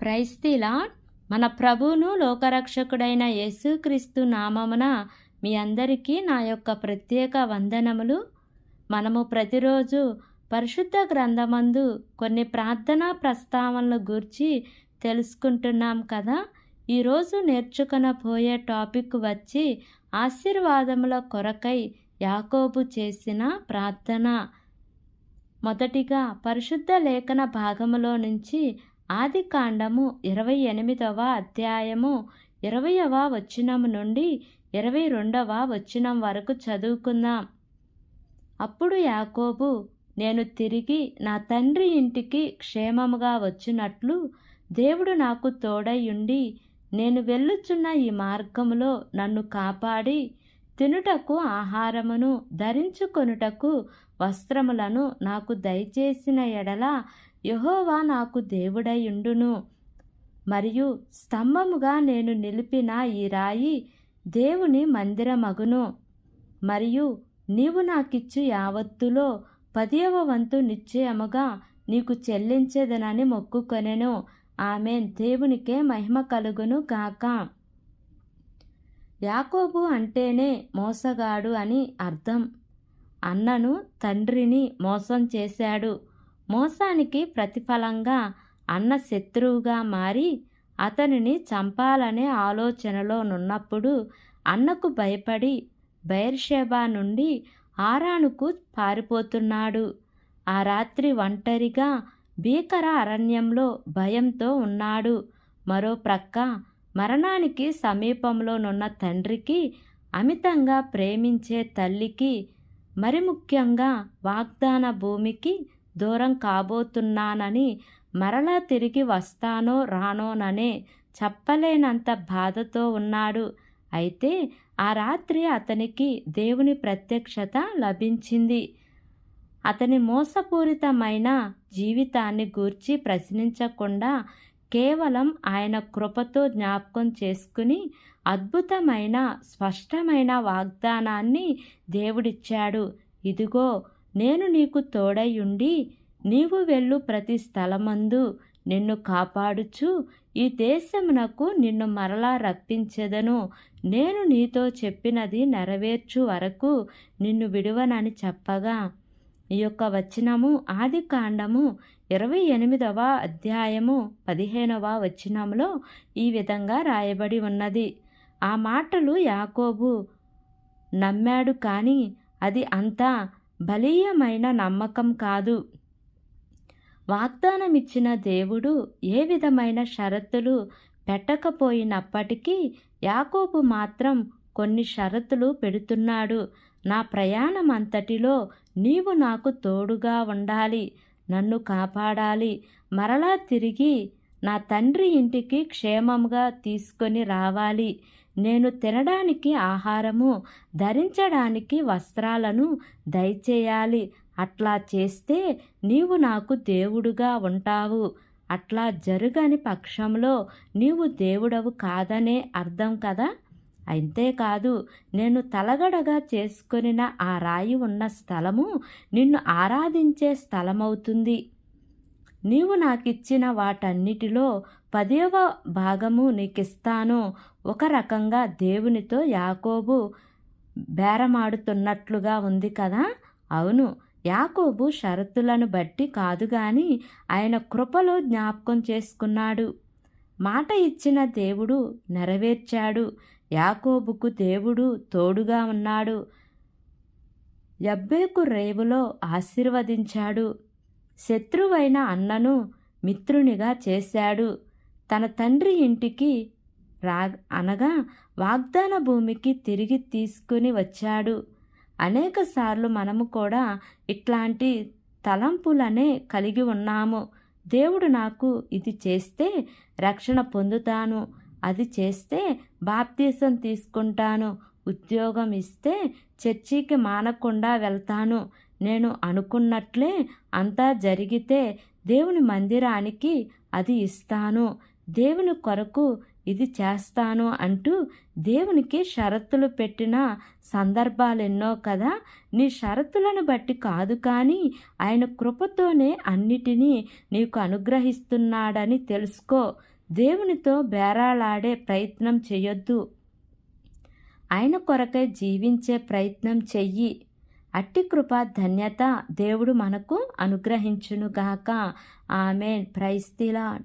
క్రైస్తీలా మన ప్రభువును లోకరక్షకుడైన యేసుక్రీస్తు నామమున మీ అందరికీ నా యొక్క ప్రత్యేక వందనములు. మనము ప్రతిరోజు పరిశుద్ధ గ్రంథమందు కొన్ని ప్రార్థనా ప్రస్తావనల గూర్చి తెలుసుకుంటున్నాం కదా. ఈరోజు నేర్చుకొనబోయే టాపిక్ వచ్చి ఆశీర్వాదముల కొరకై యాకోబు చేసిన ప్రార్థన. మొదటిగా పరిశుద్ధ లేఖన భాగములో నుంచి ఆది కాండము ఇరవై ఎనిమిదవ అధ్యాయము ఇరవయవ వచనం నుండి ఇరవై రెండవ వచనం వరకు చదువుకుందాం. అప్పుడు యాకోబు నేను తిరిగి నా తండ్రి ఇంటికి క్షేమముగా వచ్చినట్లు దేవుడు నాకు తోడయుండి నేను వెళ్ళుచున్న ఈ మార్గములో నన్ను కాపాడి తినుటకు ఆహారమును ధరించుకొనుటకు వస్త్రములను నాకు దయచేసిన ఎడల యహోవా నాకు దేవుడయుండును. మరియు స్తంభముగా నేను నిలిపిన ఈ రాయి దేవుని మందిరమగును. మరియు నీవు నాకిచ్చు యావత్తులో పదియవ వంతు నిశ్చయముగా నీకు చెల్లించేదనని మొక్కుకొనెను. ఆమె దేవునికే మహిమ కలుగును గాక. యాకోబు అంటేనే మోసగాడు అని అర్థం. అన్నను తండ్రిని మోసం చేశాడు. మోసానికి ప్రతిఫలంగా అన్న శత్రువుగా మారి అతనిని చంపాలనే ఆలోచనలో నున్నప్పుడు అన్నకు భయపడి బైర్షేబా నుండి ఆరానుకు పారిపోతున్నాడు. ఆ రాత్రి ఒంటరిగా భీకర అరణ్యంలో భయంతో ఉన్నాడు. మరో ప్రక్క మరణానికి సమీపంలోనున్న తండ్రికి అమితంగా ప్రేమించే తల్లికి మరి ముఖ్యంగా వాగ్దాన భూమికి దూరం కాబోతున్నానని మరలా తిరిగి వస్తానో రానోననే చెప్పలేనంత బాధతో ఉన్నాడు. అయితే ఆ రాత్రి అతనికి దేవుని ప్రత్యక్షత లభించింది. అతని మోసపూరితమైన జీవితాన్ని గూర్చి ప్రశ్నించకుండా కేవలం ఆయన కృపతో జ్ఞాపకం చేసుకుని అద్భుతమైన స్పష్టమైన వాగ్దానాన్ని దేవుడిచ్చాడు. ఇదిగో నేను నీకు తోడయుండి నీవు వెళ్ళు ప్రతి స్థలమందు నిన్ను కాపాడుచు. ఈ దేశమునకు నిన్ను మరలా రప్పించెదను. నేను నీతో చెప్పినది నెరవేర్చు వరకు నిన్ను విడువనని చెప్పగా. ఈ యొక్క వచనము ఆది కాండము ఇరవై ఎనిమిదవ అధ్యాయము పదిహేనవ వచనంలో ఈ విధంగా రాయబడి ఉన్నది. ఆ మాటలు యాకోబు నమ్మాడు కానీ అది అంతా బలీయమైన నమ్మకం కాదు. వాగ్దానమిచ్చిన దేవుడు ఏ విధమైన షరతులు పెట్టకపోయినప్పటికీ యాకోబు మాత్రం కొన్ని షరతులు పెడుతున్నాడు. నా ప్రయాణం అంతటిలో నీవు నాకు తోడుగా ఉండాలి నన్ను కాపాడాలి మరలా తిరిగి నా తండ్రి ఇంటికి క్షేమంగా తీసుకొని రావాలి. నేను తినడానికి ఆహారము ధరించడానికి వస్త్రాలను దయచేయాలి. అట్లా చేస్తే నీవు నాకు దేవుడుగా ఉంటావు. అట్లా జరుగని పక్షంలో నీవు దేవుడవు కాదనే అర్థం కదా? అంతేకాదు నేను తలగడగా చేసుకొనిన ఆ రాయి ఉన్న స్థలము నిన్ను ఆరాధించే స్థలమవుతుంది. నీవు నాకిచ్చిన వాటన్నిటిలో పదేవ భాగము నీకిస్తాను. ఒక రకంగా దేవునితో యాకోబు బేరమాడుతున్నట్లుగా ఉంది కదా? అవును యాకోబు షరతులను బట్టి కాదు గాని ఆయన కృపలో జ్ఞాపకం చేసుకున్నాడు. మాట ఇచ్చిన దేవుడు నెరవేర్చాడు. యాకోబుకు దేవుడు తోడుగా ఉన్నాడు. యబ్బేకు రేవులో ఆశీర్వదించాడు. శత్రువైన అన్నను మిత్రునిగా చేశాడు. తన తండ్రి ఇంటికి రా అనగా వాగ్దాన భూమికి తిరిగి తీసుకుని వచ్చాడు. అనేకసార్లు మనము కూడా ఇట్లాంటి తలంపులనే కలిగి ఉన్నాము. దేవుడు నాకు ఇది చేస్తే రక్షణ పొందుతాను. అది చేస్తే బాప్తీసం తీసుకుంటాను. ఉద్యోగం ఇస్తే చర్చికి మానకుండా వెళ్తాను. నేను అనుకున్నట్లే అంతా జరిగితే దేవుని మందిరానికి అది ఇస్తాను. దేవుని కొరకు ఇది చేస్తాను అంటూ దేవునికి షరతులు పెట్టిన సందర్భాలెన్నో కదా. నీ షరతులను బట్టి కాదు కానీ ఆయన కృపతోనే అన్నిటినీ నీకు అనుగ్రహిస్తున్నాడని తెలుసుకో. దేవునితో బేరాలాడే ప్రయత్నం చేయొద్దు. ఆయన కొరకై జీవించే ప్రయత్నం చెయ్యి. అట్టి కృప ధన్యత దేవుడు మనకు అనుగ్రహించునుగాక. ఆమెన్. ప్రైస్తిలాడ్